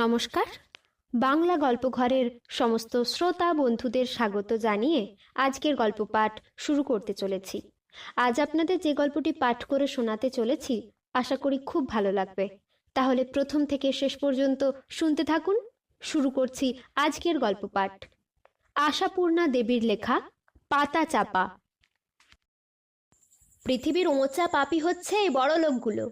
নমস্কার। বাংলা গল্প ঘরের সমস্ত শ্রোতা বন্ধুদের স্বাগত জানিয়ে আজকের গল্প পাঠ শুরু করতে চলেছি। আজ আপনাদের যে গল্পটি পাঠ করে শোনাতে চলেছি, আশা করি খুব ভালো লাগবে। তাহলে প্রথম থেকে শেষ পর্যন্ত শুনতে থাকুন। শুরু করছি আজকের গল্প পাঠ। আশাপূর্ণা দেবীর লেখা, পাতা চাপা। পৃথিবীর ওঁচা পাপি হচ্ছে বড় লোকগুলো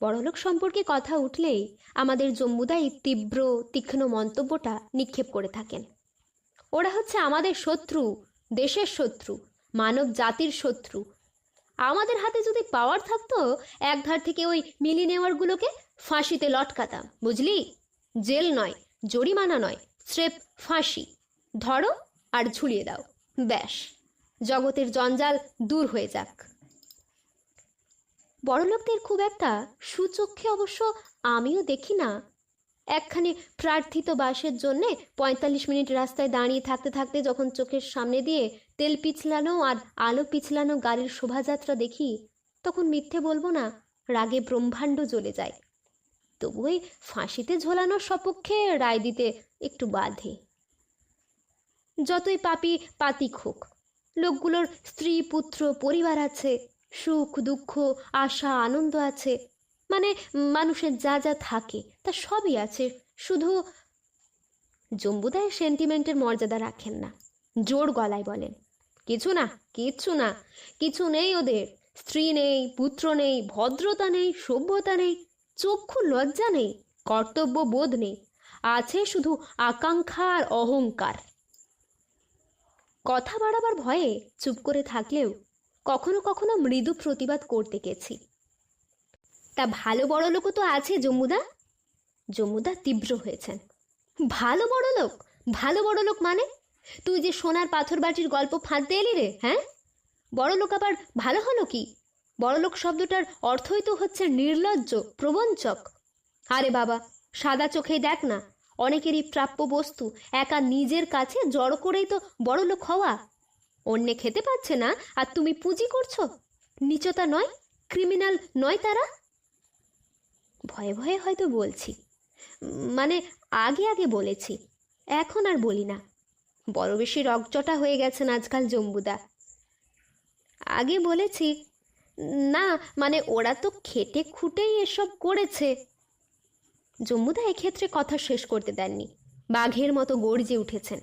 বড়লোক সম্পর্কে কথা উঠলেই আমাদের জম্মুদা এই তীব্র, তীক্ষ্ণ মন্তব্যটা নিক্ষেপ করে থাকেন। ওরা হচ্ছে আমাদের শত্রু, দেশের শত্রু, মানব জাতির শত্রু। আমাদের হাতে যদি পাওয়ার থাকতো, এক ধার থেকে ওই মিলি নেওয়ারগুলোকে ফাঁসিতে লটকাতাম, বুঝলি? জেল নয়, জরিমানা নয়, স্রেফ ফাঁসি। ধরো আর ঝুলিয়ে দাও, ব্যাস। জগতের জঞ্জাল দূর হয়ে যাক। বড়লোকদের খুব একটা সুচক্ষে অবশ্য আমিও দেখি না। একখানি প্রার্থিত বাসের জন্যে পঁয়তাল্লিশ মিনিট রাস্তায় দাঁড়িয়ে থাকতে থাকতে যখন চোখের সামনে দিয়ে তেল পিছলানো আর আলো পিছলানো গাড়ির শোভাযাত্রা দেখি, তখন মিথ্যে বলব না, রাগে ব্রহ্মাণ্ড জ্বলে যায়। তবু ওই ফাঁসিতে ঝোলানোর সপক্ষে রায় দিতে একটু বাধে। যতই পাপি পাতিক হোক, লোকগুলোর স্ত্রী, পুত্র, পরিবার আছে সুখ, দুঃখ, আশা, আনন্দ আছে। মানে মানুষের যা যা থাকে, তা সবই আছে। শুধু জম্বুদায় সেন্টিমেন্টের মর্যাদা রাখেন না, জোর গলায় বলেন, কিছু না, কিচ্ছু না, কিছু নেই ওদের। স্ত্রী নেই, পুত্র নেই, ভদ্রতা নেই, সভ্যতা নেই, চক্ষু লজ্জা নেই, কর্তব্য বোধ নেই। আছে শুধু আকাঙ্ক্ষা আর অহংকার। কথা বাড়াবার ভয়ে চুপ করে থাকলেও কখনো কখনো মৃদু প্রতিবাদ করতে গেছি। তা ভালো বড় লোকও তো আছে জম্মুদা জম্মুদা তীব্র হয়েছেন। ভালো বড় লোক? ভালো বড় লোক মানে? তুই যে সোনার পাথর বাটির গল্প ফাঁদতে এলি রে হ্যাঁ? বড় লোক আবার ভালো হলো কি? বড়লোক শব্দটার অর্থই তো হচ্ছে নির্লজ্জ, প্রবঞ্চক। আরে বাবা, সাদা চোখেই দেখ না, অনেকেরই প্রাপ্য বস্তু একা নিজের কাছে জড়ো করেই তো বড়লোক হওয়া। অন্যে খেতে পাচ্ছে না, আর তুমি পুঁজি করছ? নিচতা নয় ক্রিমিনাল নয় তারা? ভয়ে ভয়ে হয়তো বলছি। মানে আগে আগে বলেছি, এখন আর বলি না। বড় বেশি রকচটা হয়ে গেছেন আজকাল জম্বুদা। আগে বলেছি, না মানে ওরা তো খেটে খুঁটেই এসব করেছে। জম্মুদা এক্ষেত্রে কথা শেষ করতে দেননি। বাঘের মতো গর্জে উঠেছেন।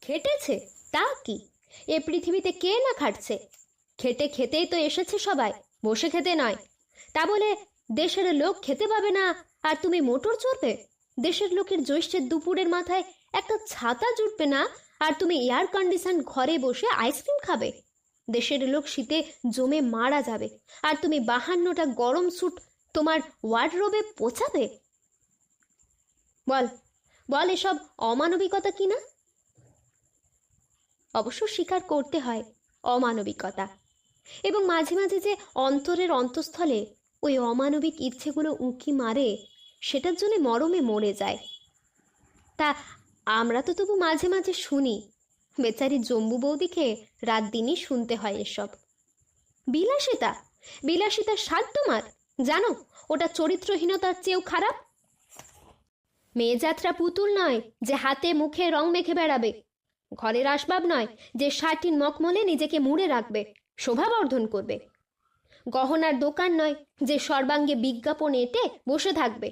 খেটেছে? তা কি? এ পৃথিবীতে কে না খাটছে? খেটে খেতেই তো এসেছে সবাই, বসে খেতে নয়। তা বলে দেশের লোক খেতে পাবে না, আর তুমি মোটর চড়বে? দেশের লোকের জ্যৈষ্ঠের দুপুরের মাথায় একটা ছাতা জুটবে না, আর তুমি এয়ার কন্ডিশন ঘরে বসে আইসক্রিম খাবে? দেশের লোক শীতে জমে মারা যাবে, আর তুমি বাহান্নটা গরম স্যুট তোমার ওয়ার্ডরোবে পচাবে বল বল এসব অমানবিকতা কি না? অবশ্য স্বীকার করতে হয় অমানবিকতা। এবং মাঝে মাঝে যে অন্তরের অন্তঃস্থলে ওই অমানবিক ইচ্ছেগুলো উঁকি মারে, সেটার জন্য মরমে মরে যায়। তা আমরা তো তবু মাঝে মাঝে শুনি, বেচারি জম্বু বৌদিকে রাত দিনই শুনতে হয় এসব। বিলাসিতা, বিলাসিতার স্বাদ তোমার? জানো, ওটা চরিত্রহীনতার চেয়েও খারাপ? মেয়ে যাত্রা পুতুল নয় যে হাতে মুখে রং মেখে বেড়াবে। ঘরের আসবাব নয় যে ষাটিন মকমলে নিজেকে মুড়ে রাখবে শোভাবর্ধন করবে। গহনার দোকান নয় যে সর্বাঙ্গে বিজ্ঞাপন এঁটে বসে থাকবে,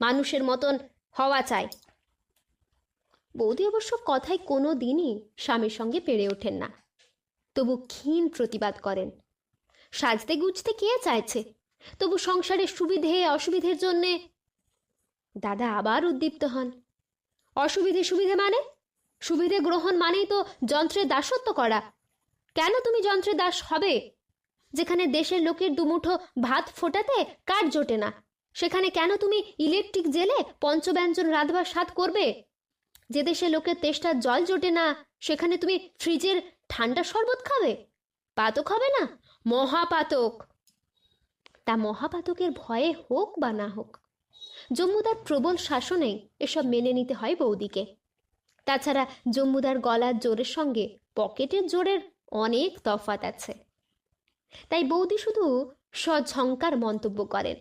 মানুষের মতন হওয়া চায় বৌদি অবশ্য কথায় কোনো দিনই স্বামীর সঙ্গে পেরে ওঠেন না। তবু ক্ষীণ প্রতিবাদ করেন। সাজতে গুজতে কে চাইছে? তবু সংসারের সুবিধে, অসুবিধের জন্যে দাদা আবার উদ্দীপ্ত হন। অসুবিধে সুবিধে মানে সুবিধে গ্রহণ মানেই তো যন্ত্রের দাসত্ব করা। কেন তুমি যন্ত্রের দাস হবে? যেখানে দেশের লোকের দুমুঠো ভাত ফোটাতে কাঠ জোটে না। সেখানে কেন তুমি ইলেকট্রিক জেলে পঞ্চব্যঞ্জন রাধবার স্বাদ করবে? যে দেশে লোকের তেষ্টার জল জোটে না, সেখানে তুমি ফ্রিজের ঠান্ডা শরবত খাবে? পাতক হবে না? মহাপাতক। তা মহাপাতকের ভয়ে হোক বা না হোক, জম্মুদার প্রবল শাসনেই এসব মেনে নিতে হয় বৌদিকে। তাছাড়া জম্মুদার গলার জোরের সঙ্গে পকেটের জোরের অনেক তফাত আছে। তাই বৌদি শুধু সঝঙ্কার মন্তব্য করেন,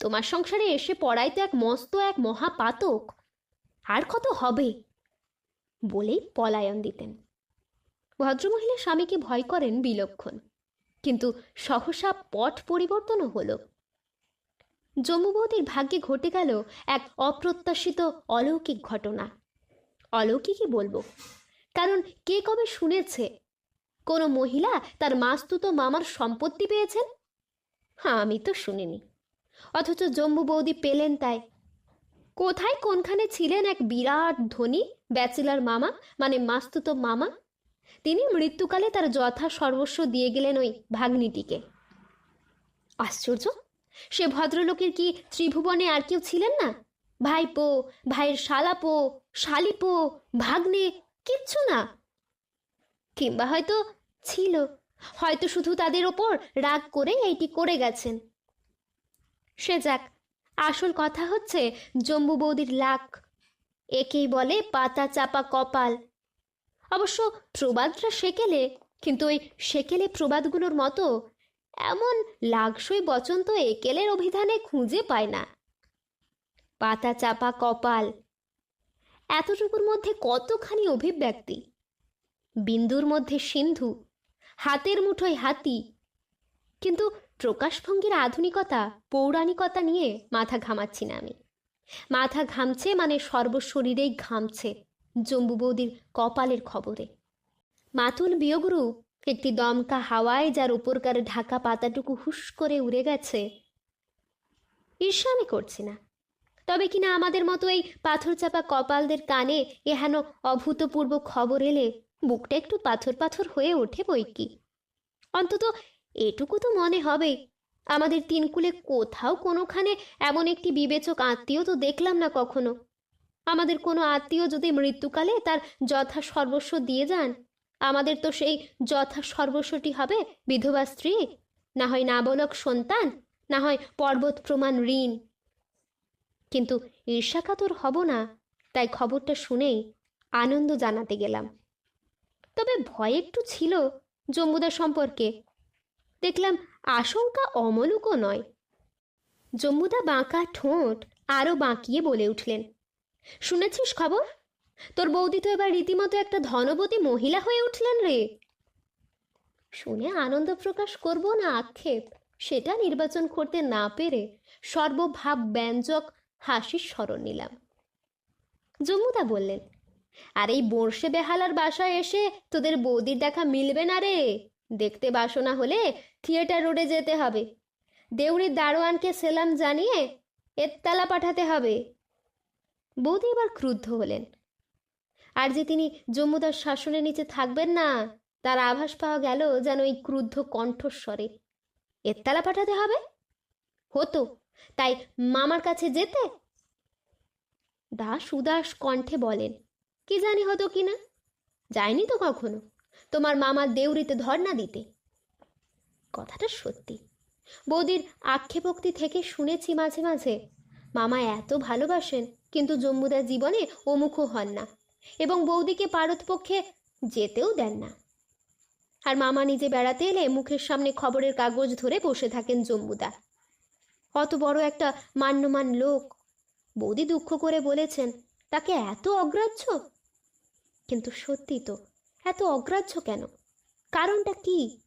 তোমার সংসারে এসে পড়াই তো এক মস্ত এক মহাপাতক, আর কত হবে? বলেই পলায়ন দিতেন। ভদ্রমহিলা স্বামীকে ভয় করেন বিলক্ষণ, কিন্তু সহসা পট পরিবর্তনও হলো। জম্মুবতীর ভাগ্যে ঘটে গেল এক অপ্রত্যাশিত অলৌকিক ঘটনা। অলৌকিকই বলব। কারণ কে কবে শুনেছে? কোনো মহিলা তার মাস্তুতো মামার সম্পত্তি পেয়েছেন? হ্যাঁ আমি তো শুনিনি। অথচ জম্মু বৌদি পেলেন তাই। কোথায় কোনখানে ছিলেন এক বিরাট ধনী ব্যাচেলার মামা মানে মাস্তুতো মামা? তিনি মৃত্যুকালে তার যথা সর্বস্ব দিয়ে গেলেন ওই ভাগ্নিটিকে। আশ্চর্য! সে ভদ্রলোকের কি ত্রিভুবনে আর কেউ ছিলেন না? ভাইপো, ভাইয়ের শালাপো শালিপো, ভাগ্নে, কিচ্ছু না। কিংবা হয়তো ছিল। হয়তো শুধু তাদের ওপর রাগ করে এইটি করে গেছেন। সে যাক, আসল কথা হচ্ছে জম্বু বৌদির লাক। একেই বলে পাতা চাপা কপাল। অবশ্য প্রবাদটা সেকেলে, কিন্তু ওই সেকেলে প্রবাদগুলোর মতো এমন লাগসই বচন তো একেলের অভিধানে খুঁজে পায় না। পাতা চাপা কপাল। এতটুকুর মধ্যে কতখানি অভিব্যক্তি? বিন্দুর মধ্যে সিন্ধু, হাতের মুঠোয় হাতি। কিন্তু প্রকাশভঙ্গির আধুনিকতা, পৌরাণিকতা নিয়ে মাথা ঘামাচ্ছি না আমি। মাথা ঘামছে মানে সর্বশরীরেই ঘামছে জম্বু বৌদির কপালের খবরে। মাতুল বিয়োগরূপ একটি দমকা হাওয়ায় যার উপরকার ঢাকা পাতাটুকু হুস করে উড়ে গেছে। ঈর্ষা আমি করছি না। তবে কিনা আমাদের মতো এই পাথর চাপা কপালদের কানে এহেন অভূতপূর্ব খবর এলে বুকটা একটু পাথর পাথর হয়ে ওঠে বই কি? অন্তত এটুকু তো মনে হবে। আমাদের তিনকুলে কোথাও কোনোখানে এমন একটি বিবেচক আত্মীয় তো দেখলাম না কখনো। আমাদের কোনো আত্মীয় যদি মৃত্যুকালে তার যথা সর্বস্ব দিয়ে যান, আমাদের তো সেই যথা সর্বস্বটি হবে বিধবা স্ত্রী, না হয় নাবালক সন্তান, না হয় পর্বত প্রমাণ ঋণ। কিন্তু ঈর্ষাকাতর হব না। তাই খবরটা শুনেই আনন্দ জানাতে গেলাম। তবে ভয় একটু ছিল জম্বুদা সম্পর্কে। দেখলাম আশঙ্কা অমলুকও নয়। জম্বুদা বাঁকা ঠোঁট আরও বাঁকিয়ে বলে উঠলেন, শুনেছিস খবর? তোর বৌদি তো এবার রীতিমতো একটা ধনবতী মহিলা হয়ে উঠলেন রে। শুনে আনন্দ প্রকাশ করব না আক্ষেপ, সেটা নির্বাচন করতে না পেরে সর্বভাব ব্যঞ্জক হাসির স্মরণ নিলাম। জম্মুদা বললেন, আর এই বর্ষে বেহালার বাসায় এসে তোদের বৌদির দেখা মিলবে না রে। দেখতে বাসনা হলে থিয়েটার রোডে যেতে হবে। দেউড়ির দারোয়ানকে সেলাম জানিয়ে এত্তালা পাঠাতে হবে। বৌদি এবার ক্রুদ্ধ হলেন, আর যে তিনি জম্মুদার শাসনের নিচে থাকবেন না, তার আভাস পাওয়া গেল যেন এই ক্রুদ্ধ কণ্ঠস্বরে। এত্তালা পাঠাতে হবে? হতো। তাই মামার কাছে যেতে? দাস উদাস কণ্ঠে বলেন, কি জানি হতো কি না? যায়নি তো কখনো? তোমার মামার দেউরিতে ধর্ণা দিতে? কথাটা সত্যি। বৌদির আক্ষেপোক্তি থেকে শুনেছি মাঝে মাঝে, মামা এত ভালোবাসেন, কিন্তু জম্মুদার জীবনে অমুখও হন না এবং বৌদিকে পারতপক্ষে যেতেও দেন না। আর মামা নিজে বেড়াতে এলে মুখের সামনে খবরের কাগজ ধরে বসে থাকেন জম্মুদা অত বড় একটা মান্যমান লোক। বৌদি দুঃখ করে বলেছেন, তাকে এত অগ্রাহ্য? কিন্তু সত্যি তো, এত অগ্রাহ্য কেন? কারণটা কি?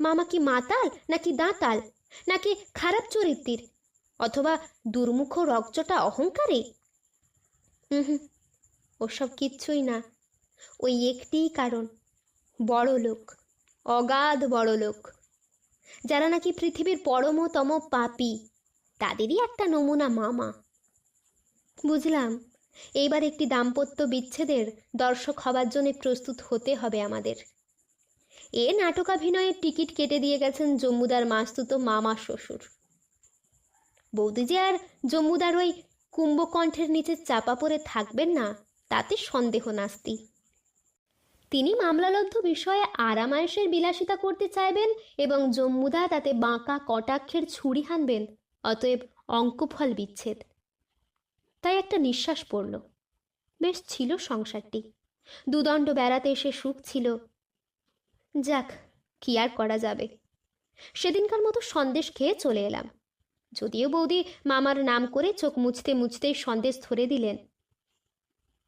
মামা কি মাতাল নাকি দাঁতাল, নাকি খারাপ চরিত্রের, অথবা দুর্মুখ রকচটা অহংকারী? হুম, ওসব কিচ্ছুই না। ওই একটিই কারণ, বড় লোক, অগাধ বড় লোক, যারা নাকি পৃথিবীর পরমতম পাপি। তাদেরই একটা নমুনা, মামা। বুঝলাম। এইবার একটি দাম্পত্য বিচ্ছেদের দর্শক হবার জন্য প্রস্তুত হতে হবে আমাদের। এ নাটকাভিনয়ের টিকিট কেটে দিয়ে গেছেন জম্মুদার মাস্তুত মামা শ্বশুর। বৌদি যে আর জম্মুদার ওই কুম্ভকণ্ঠের নিচে চাপা পড়ে থাকবেন না, তাতে সন্দেহ নাস্তি। তিনি মামলালব্ধ বিষয়ে আরামায়েশের বিলাসিতা করতে চাইবেন এবং জম্মুদা তাতে বাঁকা কটাক্ষের ছুরি হানবেন অতএব অঙ্কফল বিচ্ছেদ। তাই একটা নিঃশ্বাস পড়ল। বেশ ছিল সংসারটি। দুদণ্ড বেড়াতে এসে সুখ ছিল। যাক, কি আর করা যাবে? সেদিনকার মতো সন্দেশ খেয়ে চলে এলাম। যদিও বৌদি মামার নাম করে চোখ মুছতে মুছতেই সন্দেশ ধরে দিলেন।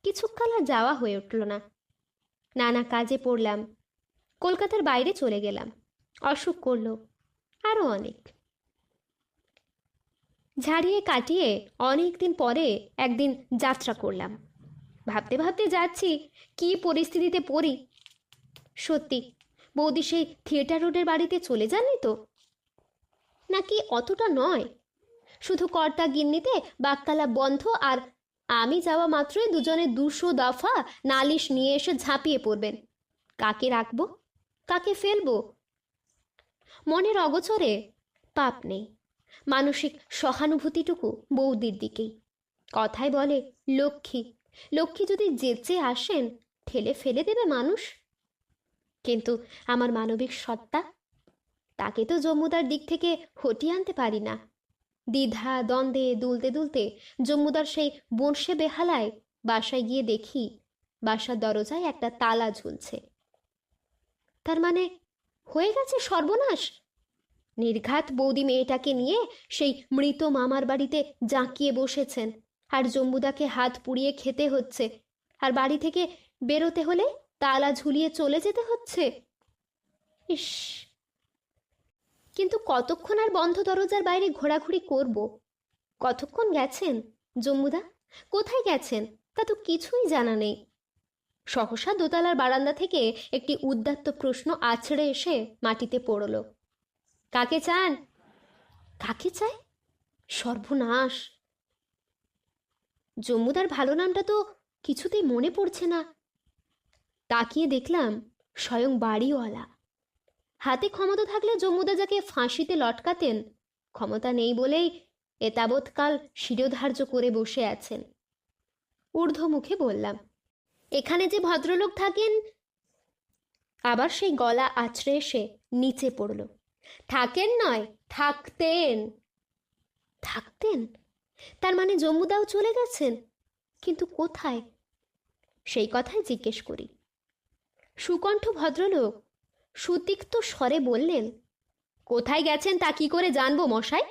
কিছুকাল আর যাওয়া হয়ে উঠল না। নানা কাজে পড়লাম। কলকাতার বাইরে চলে গেলাম। অসুখ করল। আরও অনেক। ঝাড়িয়ে কাটিয়ে অনেক দিন পরে একদিন যাত্রা করলাম। ভাবতে ভাবতে যাচ্ছি, কি পরিস্থিতিতে পড়ি? সত্যি, বৌদি সেই থিয়েটার রোডের বাড়িতে চলে যাননি তো? নাকি অতটা নয়? শুধু কর্তা গিন্নিতে বাক্কালা বন্ধ আর আমি যাওয়া মাত্রই দুজনে দুশো দফা নালিশ নিয়ে এসে ঝাঁপিয়ে পড়বেন। কাকে রাখব? কাকে ফেলব? মনের অগোচরে পাপ নেই। মানসিক সহানুভূতিটুকু বৌদির দিকেই। কথায় বলে, লক্ষ্মী লক্ষ্মী যদি যেচে আসেন, ঠেলে ফেলে দেবে মানুষ? কিন্তু আমার মানবিক সত্তা, তাকে তো জম্মুদার দিক থেকে হটিয়ে আনতে পারি না। দ্বিধা, দ্বন্দ্বে দুলতে দুলতে জম্মুদার সেই বর্ষে বেহালায় বাসায় গিয়ে দেখি, বাসার দরজায় একটা তালা ঝুলছে। তার মানে হয়ে গেছে সর্বনাশ? নির্ঘাত বৌদি মেয়েটাকে নিয়ে সেই মৃত মামার বাড়িতে জাঁকিয়ে বসেছেন। আর জম্বুদাকে হাত পুড়িয়ে খেতে হচ্ছে। আর বাড়ি থেকে বেরোতে হলে তালা ঝুলিয়ে চলে যেতে হচ্ছে। ইস! কিন্তু কতক্ষণ আর বন্ধ দরজার বাইরে ঘোরাঘুরি করব? কতক্ষণ গেছেন জম্মুদা? কোথায় গেছেন? তা তো কিছুই জানা নেই। সহসা দোতলার বারান্দা থেকে একটি উদ্দাত্ত প্রশ্ন আছড়ে এসে মাটিতে পড়ল। কাকে চান? কাকে চায় সর্বনাশ। জম্মুদার ভালো নামটা তো কিছুতেই মনে পড়ছে না। তাকিয়ে দেখলাম স্বয়ং বাড়িওয়ালা। হাতে ক্ষমতা থাকলে জম্মুদা যাকে ফাঁসিতে লটকাতেন, ক্ষমতা নেই বলেই এ তাবৎকাল শিরোধার্য করে বসে আছেন। ঊর্ধ্ব মুখে বললাম, এখানে যে ভদ্রলোক থাকেন? আবার সেই গলা আছড়ে এসে নিচে পড়ল। থাকেন নয়, থাকতেন। থাকতেন? তার মানে জম্মুদাও চলে গেছেন? কিন্তু কোথায়? সেই কথাই জিজ্ঞেস করি। সুকণ্ঠ ভদ্রলোক সুতিক্ত স্বরে বললেন, কোথায় গেছেন তা কি করে জানব মশাই?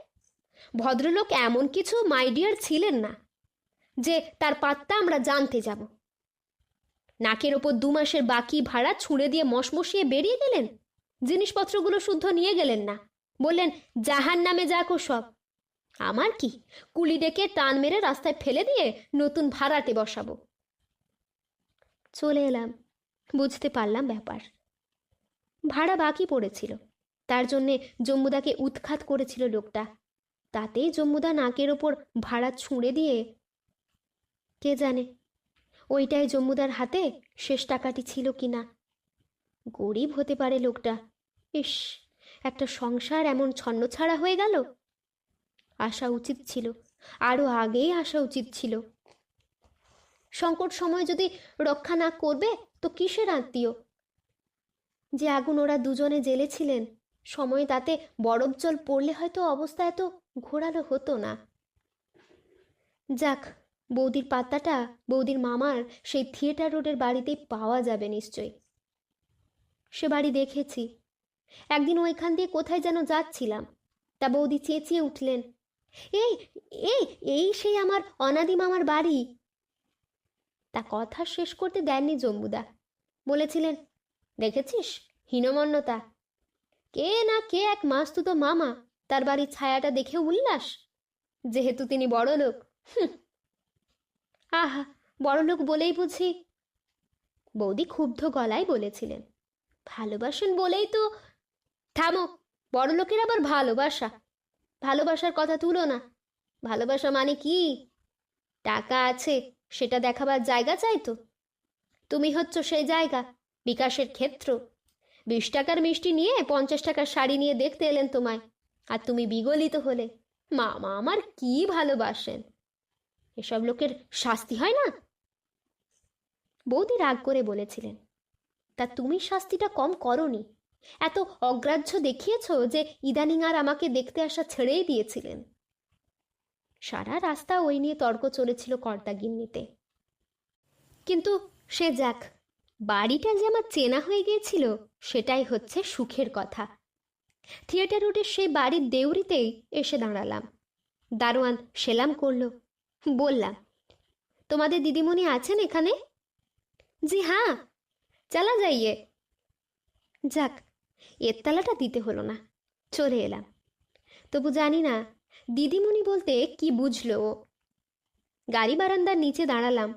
ভদ্রলোক এমন কিছু মাইডিয়ার ছিলেন না। যে তার পাত্তা আমরা জানতে যাব। নাকের ওপর দু মাসের বাকি ভাড়া ছুঁড়ে দিয়ে মশমশিয়ে বেরিয়ে গেলেন? জিনিসপত্রগুলো শুদ্ধ নিয়ে গেলেন না। বললেন জাহান নামে যাকো সব আমার কি? কুলি ডেকে টান মেরে রাস্তায় ফেলে দিয়ে নতুন ভাড়াটে বসাবো? চলে এলাম। বুঝতে পারলাম ব্যাপার। ভাড়া বাকি পড়েছিল। তার জন্যে জম্মুদাকে উৎখাত করেছিল লোকটা। তাতেই জম্মুদা নাকের ওপর ভাড়া ছুঁড়ে দিয়ে কে জানে? ওইটাই জম্মুদার হাতে শেষ টাকাটি ছিল কি না গরিব হতে পারে লোকটা। ইস, একটা সংসার এমন ছন্নছাড়া হয়ে গেল? আসা উচিত ছিল আরও আগেই আসা উচিত ছিল। সংকট সময় যদি রক্ষা না করবে, তো কিসের আত্মীয়? যে আগুন ওরা দুজনে জ্বেলেছিলেন, সময় তাতে বরফ জল পড়লে হয়তো অবস্থা এত ঘোরালো হতো না। যাক, বৌদির পাত্তাটা, বৌদির মামার সেই থিয়েটার রোডের বাড়িতেই পাওয়া যাবে নিশ্চয়ই। সে বাড়ি দেখেছি একদিন ওইখান দিয়ে কোথায় যেন যাচ্ছিলাম। তা বৌদি চেঁচিয়ে উঠলেন, এই এই এই সেই আমার অনাদি মামার বাড়ি। তা কথা শেষ করতে দেননি জম্বুদা। বলেছিলেন, দেখেছিস হীনমন্যতা? কে না কে এক মাস্তুতো মামা তার বাড়ির ছায়াটা দেখে উল্লাস? যেহেতু তিনি বড় লোক। আহা, বড়লোক বলেই বুঝি? বৌদি ক্ষুব্ধ গলায় বলেছিলেন, ভালোবাসেন বলেই তো থামো, বড়লোকের আবার ভালোবাসা। ভালোবাসার কথা তুলো না। ভালোবাসা মানে কি? টাকা আছে, সেটা দেখাবার জায়গা চাই তো। তুমি হচ্ছ সেই জায়গা, বিকাশের ক্ষেত্র। বিশ টাকার মিষ্টি নিয়ে পঞ্চাশ টাকার শাড়ি নিয়ে দেখতে এলেন তোমায়। আর তুমি বিগলিত হলে, মামা আমার কি ভালোবাসেন? এসব লোকের শাস্তি হয় না? বৌদি রাগ করে বলেছিলেন, তা তুমি শাস্তিটা কম করনি। এত অগ্রাহ্য দেখিয়েছ যে ইদানিং আর আমাকে দেখতে আসা ছেড়েই দিয়েছিলেন। সারা রাস্তা ওই নিয়ে তর্ক চলেছিল কর্তাগিন্নিতে কিন্তু সে যাক, বাড়িটা যে আমার চেনা হয়ে গিয়েছিল, সেটাই হচ্ছে সুখের কথা। থিয়েটার রোডের সেই বাড়ির দেউরিতেই এসে দাঁড়ালাম। দারোয়ান সেলাম করল, বললাম, তোমাদের দিদিমণি আছেন এখানে? জি হ্যাঁ চালা যাইয়ে। যাক এর তালাটা দিতে হলো না। চলে এলাম। তবু জানি না, দিদিমণি বলতে কি বুঝলো ও? গাড়ি বারান্দার নিচে দাঁড়ালাম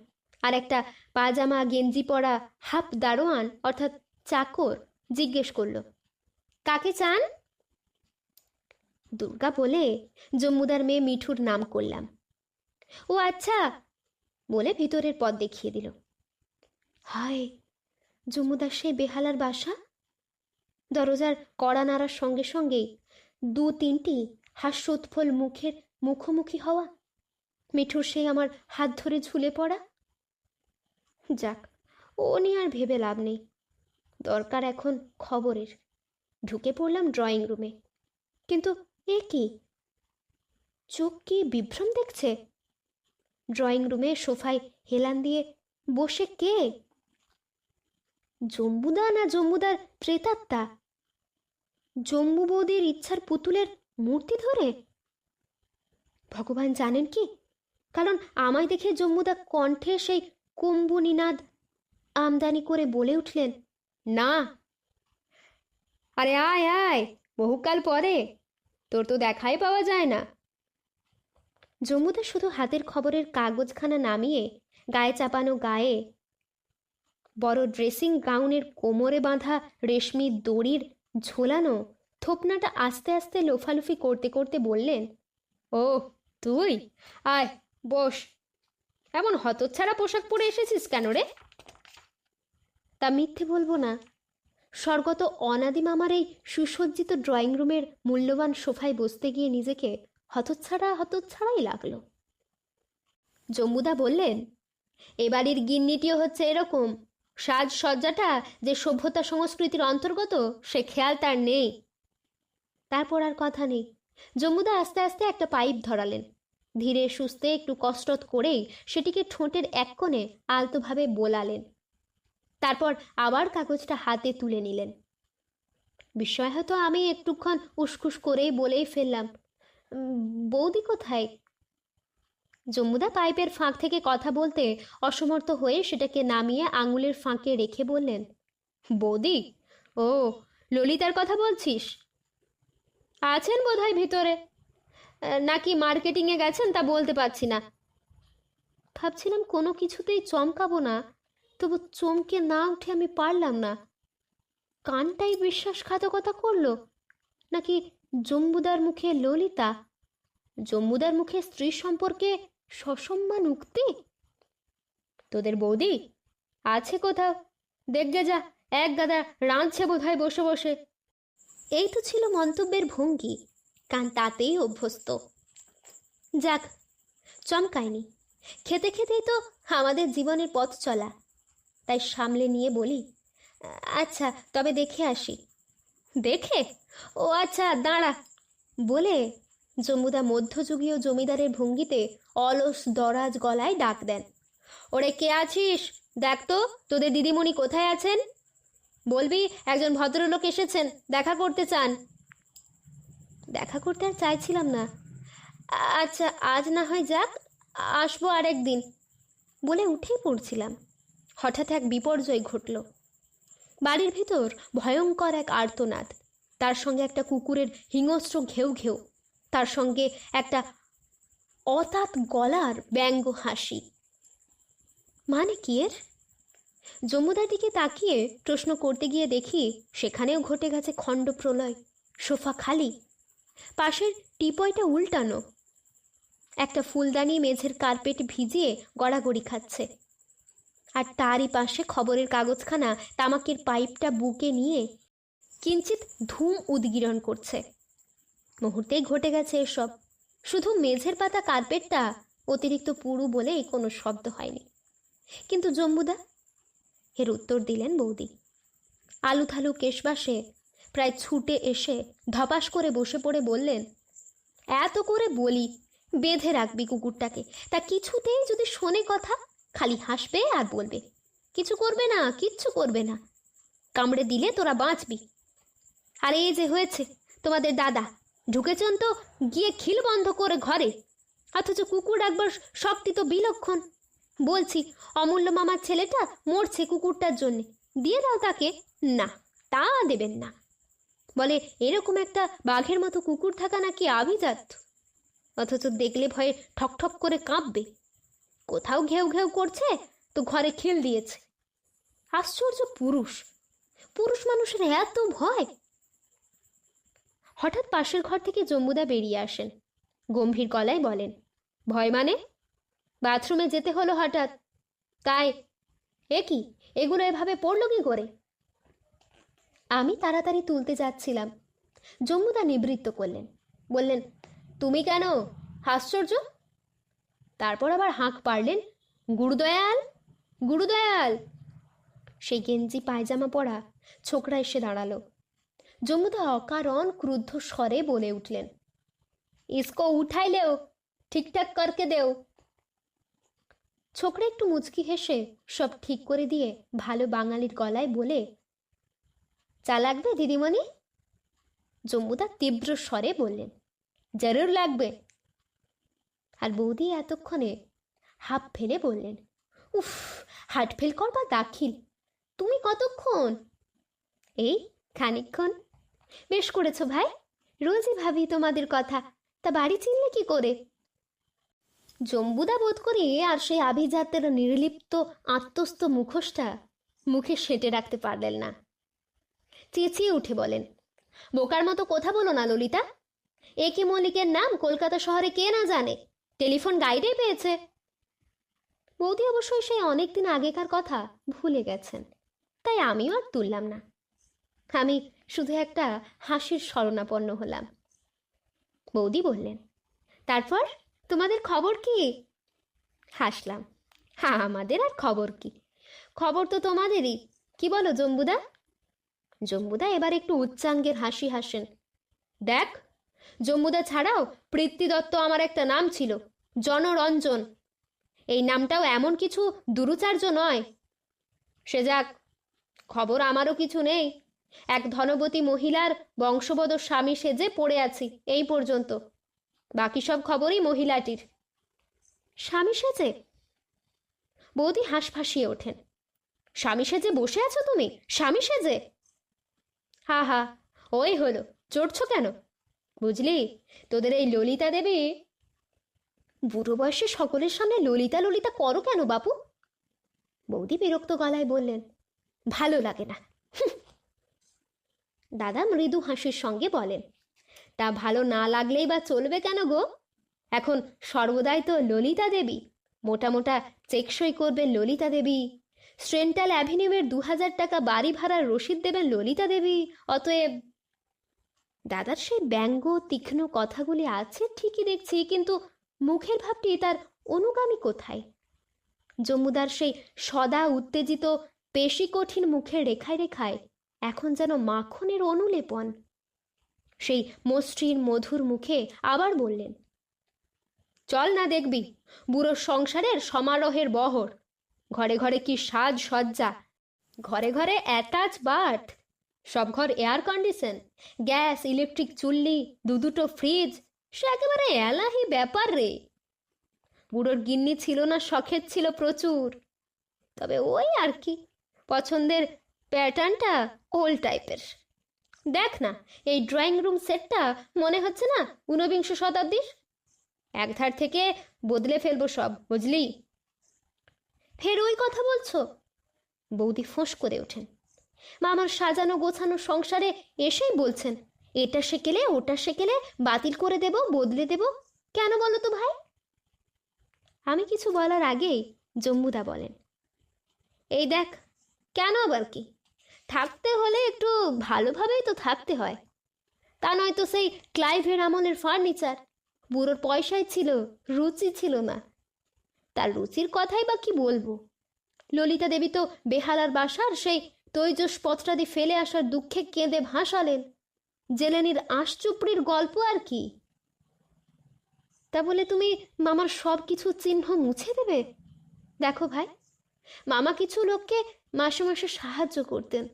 আর একটা পাজামা, গেঞ্জি পরা হাফ দারোয়ান অর্থাৎ চাকর জিজ্ঞেস করল, কাকে চান? দুর্গা বলে, জম্মুদার মেয়ে মিঠুর নাম করলাম। ও আচ্ছা বলে ভিতরের পথ দেখিয়ে দিল। হায়, জম্মুদার সে বেহালার বাসা? দরজার কড়া নাড়ার সঙ্গে সঙ্গেই দু তিনটি হাস্যোৎফল মুখের মুখোমুখি হওয়া, মিঠুর সে আমার হাত ধরে ঝুলে পড়া। যাক, ও নিয়ে আর ভেবে লাভ নেই। দরকার এখন খবরের। ঢুকে পড়লাম ড্রয়িং রুমে। কিন্তু এ কি? চোখ কি বিভ্রম দেখছে? ড্রয়িং রুমে সোফায় হেলান দিয়ে বসে কে? জম্বুদা না জম্বুদার প্রেতাত্মা? জম্বু বৌদির ইচ্ছার পুতুলের মূর্তি ধরে? ভগবান জানেন কি? কারণ আমায় দেখে জম্মুদা কণ্ঠে সেই কুম্ভু নিনাদ আমদানি করে বলে উঠলেন, না। আরে আয় আয়, বহুকাল পরে। তোর তো দেখাই পাওয়া যায় না। জম্মুদা শুধু হাতের খবরের কাগজখানা নামিয়ে, গায়ে চাপানো গায়ে বড় ড্রেসিং গাউনের কোমরে বাঁধা রেশমি দড়ির ঝোলানো থোপনাটা আস্তে আস্তে লোফালুফি করতে করতে বললেন, ও, তুই? আয়, বস। এমন হতচ্ছাড়া পোশাক পরে এসেছিস কেন রে? তা মিথ্যে বলব না। স্বর্গত অনাদি মামার এই সুসজ্জিত ড্রয়িং রুমের মূল্যবান সোফায় বসতে গিয়ে নিজেকে হতচ্ছাড়া হতচ্ছাড়াই লাগল। জম্বুদা বললেন, এ বাড়ির গিন্নিটিও হচ্ছে এরকম। সাজসজ্জাটা যে সভ্যতা সংস্কৃতির অন্তর্গত, সে খেয়াল তার নেই। তারপর আর কথা নেই। জম্মুদা আস্তে আস্তে একটা পাইপ ধরালেন। ধীরে সুস্থে একটু কষ্টত করেই সেটিকে ঠোঁটের এক কোণে আলতোভাবে বোলালেন। তারপর আবার কাগজটা হাতে তুলে নিলেন। বিস্ময় হয়তো আমি একটুক্ষণ উসখুস করেই বলেই ফেললাম। বৌদি কোথায়? জম্মুদা পাইপের ফাঁক থেকে কথা বলতে অসমর্থ হয়ে সেটাকে নামিয়ে আঙুলের ফাঁকে রেখে বললেন, বৌদি, ও, ললিতার কথা বলছিস? আছেন বোধহয় ভিতরে। নাকি মার্কেটিংয়ে গেছেন তা বলতে পারছি না। ভাবছিলাম কোনো কিছুতেই চমকাবো না, তবু চমকে না উঠে আমি পারলাম না। কানটাই বিশ্বাসঘাতকতা করল, নাকি জম্বুদার মুখে ললিতা? জম্বুদার মুখে স্ত্রী সম্পর্কে সসম্মান উক্তি? তোদের বৌদি আছে কোথাও? দেখগে যা, এক গাদা রাঁধছে বোধহয় বসে বসে। এই তো ছিল মন্তব্যের ভঙ্গি, কান তাতেই অভ্যস্ত। যাক, চমকায়নি। খেতে খেতেই তো আমাদের জীবনের পথ চলা। তাই সামলে নিয়ে বলি আচ্ছা তবে দেখে আসি। দেখে? ও আচ্ছা দাঁড়া, বলে জম্মুদা মধ্যযুগীয় জমিদারের ভঙ্গিতে অলস দরাজ গলায় ডাক দেন। ওরে কে আছিস? দেখ তো, তোদের দিদিমণি কোথায় আছেন? বলবি, একজন ভদ্রলোক এসেছেন, দেখা করতে চান। দেখা করতে আর চাইছিলাম না। আচ্ছা আজ না হয় যাক, আসব আরেক দিন বলে উঠেই পড়ছিলাম। হঠাৎ এক বিপর্যয় ঘটল। বাড়ির ভিতর ভয়ঙ্কর এক আর্তনাদ, তার সঙ্গে একটা কুকুরের হিংস্র ঘেউ ঘেউ। তার সঙ্গে একটা অতাত গলার ব্যঙ্গ হাসি। মানে কি এর? যমুদার দিকে তাকিয়ে প্রশ্ন করতে গিয়ে দেখি সেখানেও ঘটে গেছে খণ্ড প্রলয়, সোফা খালি। পাশের টিপয়টা উল্টানো। একটা ফুলদানি মেঝের কার্পেট ভিজিয়ে গড়াগড়ি খাচ্ছে। আর তারই পাশে খবরের কাগজখানা তামাকের পাইপটা বুকে নিয়ে কিঞ্চিত ধুম উদ্গীরণ করছে। মুহূর্তেই ঘটে গেছে এসব। শুধু মেঝের পাতা কার্পেটটা অতিরিক্ত পুরু বলেই কোনো শব্দ হয়নি। কিন্তু জম্বুদা এর উত্তর দিলেন বৌদি। আলু থালু কেশবাসে প্রায় ছুটে এসে ধপাস করে বসে পড়ে বললেন, এত করে বলি, বেঁধে রাখবি কুকুরটাকে। তা কিছুতেই যদি শোনে কথা, খালি হাসবে আর বলবে। কিছু করবে না, কিচ্ছু করবে না। কামড়ে দিলে তোরা বাঁচবি। আর এই যে হয়েছে, তোমাদের দাদা ঢুকেছেন তো, গিয়ে খিল বন্ধ করে ঘরে। অথচ কুকুর একবার শক্তি তো বিলক্ষণ। বলছি, অমূল্য মামার ছেলেটা মরছে কুকুরটার জন্য, দিয়ে দাও তাকে। না, তা দেবেন না। বলে, এরকম একটা বাঘের মতো কুকুর থাকা নাকি আভিজাত অথচ দেখলে ভয়ে ঠকঠক করে কাঁপবে। কোথাও ঘেউ ঘেউ করছে, তো ঘরে খেল দিয়েছে। আশ্চর্য পুরুষ। পুরুষ মানুষের এত ভয় হঠাৎ পাশের ঘর থেকে জম্মুদা বেরিয়ে আসেন। গম্ভীর গলায় বলেন, ভয় মানে? বাথরুমে যেতে হলো হঠাৎ। তাই? এ কি? এগুলো এভাবে পড়ল কি করে? আমি তাড়াতাড়ি তুলতে যাচ্ছিলাম। জম্মুদা নিবৃত্ত করলেন, বললেন, তুমি কেন? আশ্চর্য? তারপর আবার হাঁক পারলেন গুরুদয়াল গুরুদয়াল! সেই গেঞ্জি, পায়জামা পরা ছোকরা এসে দাঁড়াল। জম্মুদা অকারণ ক্রুদ্ধ স্বরে বলে উঠলেন, ইসকো উঠাইলেও ঠিকঠাক করকে দেও। ছোকরা একটু মুচকি হেসে সব ঠিক করে দিয়ে ভালো বাঙালির গলায় বলে চা লাগবে দিদিমণি? জম্মুদা তীব্র স্বরে বললেন, জরুর লাগবে। আর বৌদি এতক্ষণে হাফ ফেলে বললেন, উফ হাট ফেল করবা দাখিল, তুমি কতক্ষণ? এই খানিকক্ষণ বেশ করেছ ভাই। রোজই ভাবি তোমাদের কথা। তা বাড়ি চিনলে কি করে? জম্বুদা বোধ করি আর সেই আভিজাতের নির্লিপ্ত, আত্মস্থ মুখোশটা মুখে সেটে রাখতে পারলেন না। চেঁচিয়ে উঠে বলেন, বোকার মতো কথা বলো না ললিতা। এ কে মল্লিকের নাম, কলকাতা শহরে কে না জানে? টেলিফোন গাইডে পেয়েছে। বৌদি অবশ্যই সেই অনেকদিন আগেকার কথা ভুলে গেছেন। তাই আমিও আর তুললাম না। আমি শুধু একটা হাসির শরণাপন্ন হলাম। বৌদি বললেন, তারপর তোমাদের খবর কি? হাসলাম হ্যাঁ আমাদের আর খবর কি? খবর তো তোমাদেরই। কি বলো জম্বুদা? জম্বুদা এবার একটু উচ্চাঙ্গের হাসি হাসেন, দেখ, জম্বুদা ছাড়াও পৃথ্বী দত্ত আমার একটা নাম ছিল, জনরঞ্জন। এই নামটাও এমন কিছু দুরুচার্য নয়। সে যাক, খবর আমারও কিছু নেই। এক ধনবতী মহিলার বংশবদ স্বামী সেজে পড়ে আছি, এই পর্যন্ত। বাকি সব খবরই মহিলাটির। স্বামী সেজে? বৌদি হাঁস ফাঁসিয়ে ওঠেন। স্বামী সেজে বসে আছো তুমি? স্বামী সেজে? হা হা, ওই হলো, চড়ছ কেন? বুঝলি, তোদের এই ললিতা দেবী? বুড়ো বয়সে সকলের সামনে ললিতা ললিতা করো কেন বাপু? বৌদি বিরক্ত গলায় বললেন, ভালো লাগে না। দাদা মৃদু হাসির সঙ্গে বলেন তা ভালো না লাগলেই বা চলবে কেন গো? এখন সর্বদাই তো ললিতা দেবী, মোটা মোটা চেকসই করবেন ললিতা দেবী। সেন্ট্রাল অ্যাভিনিউয়ের দু হাজার টাকা বাড়ি ভাড়ার রসিদ দেবেন ললিতা দেবী, অতএব দাদার সেই ব্যঙ্গ, তীক্ষ্ণ কথাগুলি আছে ঠিকই দেখছি, কিন্তু মুখের ভাবটি তার অনুগামী কোথায়? জম্মুদার সেই সদা উত্তেজিত পেশি কঠিন মুখের রেখায় রেখায় এখন যেন মাখনের অনুলেপন। সেই মসৃণ মধুর মুখে আবার বললেন, চল না দেখবি, বুড়ো সংসারের সমারোহের বহর। ঘরে ঘরে কি সাজ সজ্জা ঘরে ঘরে অ্যাটাচ বার্থ। সব ঘর এয়ার কন্ডিশন গ্যাস, ইলেকট্রিক চুল্লি, দু দুটো ফ্রিজ, সে একেবারে এলাহি ব্যাপার রে। বুড়োর গিন্নি ছিল না, শখের ছিল প্রচুর। তবে ওই আর কি, পছন্দের প্যাটার্নটা ওল্ড টাইপের দেখ না, এই ড্রয়িং রুম সেটটা মনে হচ্ছে না ঊনবিংশ শতাব্দীর? একধার থেকে বদলে ফেলব সব, বুঝলি? ফের ওই কথা বলছো? বৌদি ফোঁস করে ওঠেন। মামার সাজানো গোছানো সংসারে এসেই বলছেন, এটা সেকেলে, ওটা সেকেলে, বাতিল করে দেব, বদলে দেব। কেন বলো তো ভাই? আমি কিছু বলার আগেই জম্মুদা বলেন, এই দেখ, কেন আবার কি? থাকতে হলে একটু ভালোভাবেই তো থাকতে হয়। তা নয় তো সেই ক্লাইভের আমলের ফার্নিচার বুড়োর পয়সায় ছিল, রুচি ছিল না। তার রুচির কথাই বা কি বলব? ললিতা দেবী তো বেহালার বাসার, সেই তৈজস পত্রাদি ফেলে আসার দুঃখে কেঁদে ভাসালেন। জেলেনির আঁশচুপড়ির গল্প আর কি? তা বলে তুমি মামার সব কিছু চিহ্ন মুছে দেবে? দেখো ভাই। মামা কিছু লোককে মাসে মাসে সাহায্য করতেন।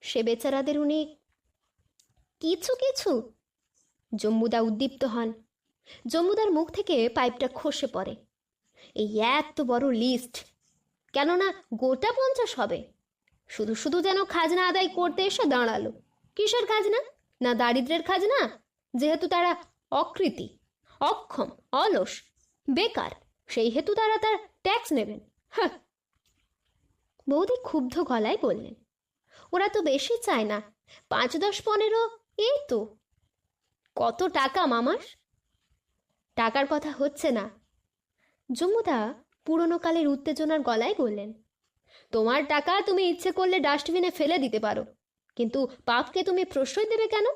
সে বেচারাদের উনি কিছু কিছু জম্মুদা উদ্দীপ্ত হন। জম্মুদার মুখ থেকে পাইপটা খসে পড়ে। এই এত বড় লিস্ট, কেননা গোটা পঞ্চাশ হবে। শুধু শুধু যেন খাজনা আদায় করতে এসে দাঁড়াল। কিসের খাজনা? না দারিদ্রের খাজনা? যেহেতু তারা অকৃতি, অক্ষম, অলস, বেকার, সেই হেতু তারা তার ট্যাক্স নেবেন। হ্যাঁ বৌদি ক্ষুব্ধ গলায় বললেন, ওরা তো বেশি চায় না, পাঁচ দশ পনেরো, এই তো। কত টাকা মামার? টাকার কথা হচ্ছে না। জম্মুদা পুরনো কালের উত্তেজনার গলায় বললেন, তোমার টাকা তুমি ইচ্ছে করলে ডাস্টবিনে ফেলে দিতে পারো, কিন্তু পাপকে তুমি প্রশ্রয় দেবে কেন?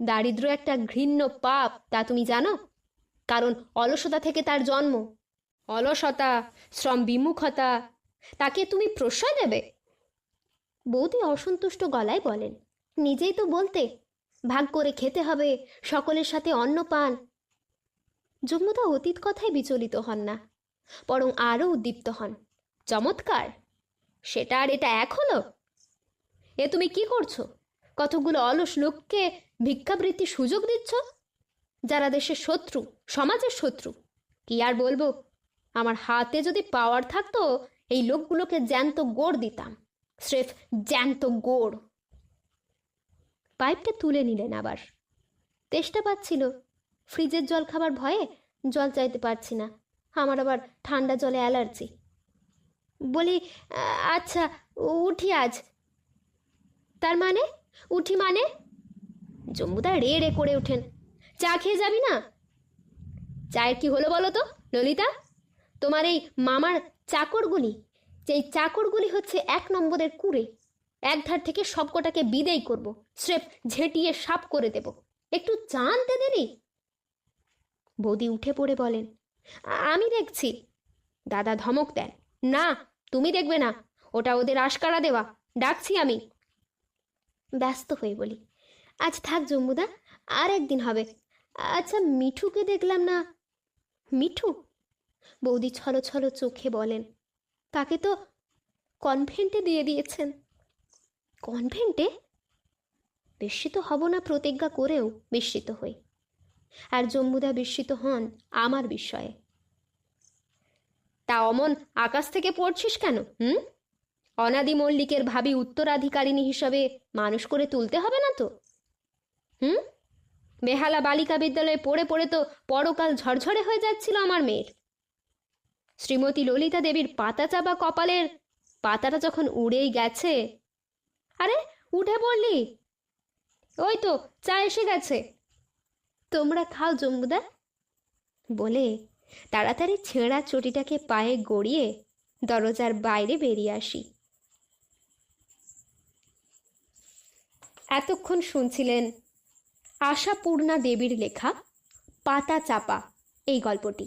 দারিদ্র একটা ঘৃণ্য পাপ, তা তুমি জানো? কারণ অলসতা থেকে তার জন্ম। অলসতা, শ্রম বিমুখতা তাকে তুমি প্রশ্রয় দেবে? বৌদি অসন্তুষ্ট গলায় বলেন, নিজেই তো বলতে ভাগ করে খেতে হবে, সকলের সাথে অন্ন পান জম্মুদা অতীত কথায় বিচলিত হন না, বরং আরও উদ্দীপ্ত হন, চমৎকার, সেটা আর এটা এক হলো? এ তুমি কি করছ? কতগুলো অলস লোককে ভিক্ষাবৃত্তির সুযোগ দিচ্ছ? যারা দেশের শত্রু, সমাজের শত্রু, কি আর বলব? আমার হাতে যদি পাওয়ার থাকতো এই লোকগুলোকে জ্যান্ত গোড় দিতাম। স্রেফ জ্যান্ত গোড়। পাইপটা তুলে নিলেন আবার। তেষ্টা পাচ্ছিল। ফ্রিজের জল খাবার ভয়ে জল চাইতে পারছি না। আমার আবার ঠান্ডা জলে অ্যালার্জি। বলি আচ্ছা উঠি আজ। তার মানে? উঠি মানে? জম্বুদা রে রে করে ওঠেন। চা খেয়ে যাবি না? চায়ের কি হলো বলো তো, ললিতা? তোমার এই মামার চাকরগুলি যে এই চাকরগুলি হচ্ছে এক নম্বরের কুড়ে এক ধার থেকে সবকটাকে বিদেয় করব, স্রেফ ঝেঁটিয়ে সাপ করে দেব। একটু চা আনতে দেরি? বৌদি উঠে পড়ে বলেন, আমি দেখছি। দাদা ধমক দেন, না, তুমি দেখবে না, ওটা ওদের আশকারা দেওয়া, ডাকছি আমি। ব্যস্ত হয়ে বলি, আজ থাক জম্মুদা, আর একদিন হবে। আচ্ছা মিঠুকে দেখলাম না। মিঠু? বৌদি ছলো ছলো চোখে বলেন, তাকে তো কনভেন্টে দিয়ে দিয়েছেন। কনভেন্টে বিস্মিত হব না প্রতিজ্ঞা করেও বিস্মিত হই। আর জম্মুদা বিস্মিত হন আমার বিষয়ে। তা অমন আকাশ থেকে পড়ছিস কেন, হুম? অনাদি মল্লিকের ভাবি উত্তরাধিকারিণী হিসাবে মানুষ করে তুলতে হবে না তো? হুম? বেহালা বালিকা বিদ্যালয়ে পড়ে পড়ে তো পরকাল ঝরঝরে হয়ে যাচ্ছিল আমার মেয়ের। শ্রীমতী ললিতা দেবীর পাতা চাপা কপালের পাতাটা যখন উড়েই গেছে, আরে উঠে পড়লি? ওই তো, চা এসে গেছে। তোমরা খাও জম্বুদা বলে তাড়াতাড়ি ছেঁড়া চটিটাকে পায়ে গড়িয়ে দরজার বাইরে বেরিয়ে আসি। এতক্ষণ শুনছিলেন আশাপূর্ণা দেবীর লেখা পাতা চাপা, এই গল্পটি।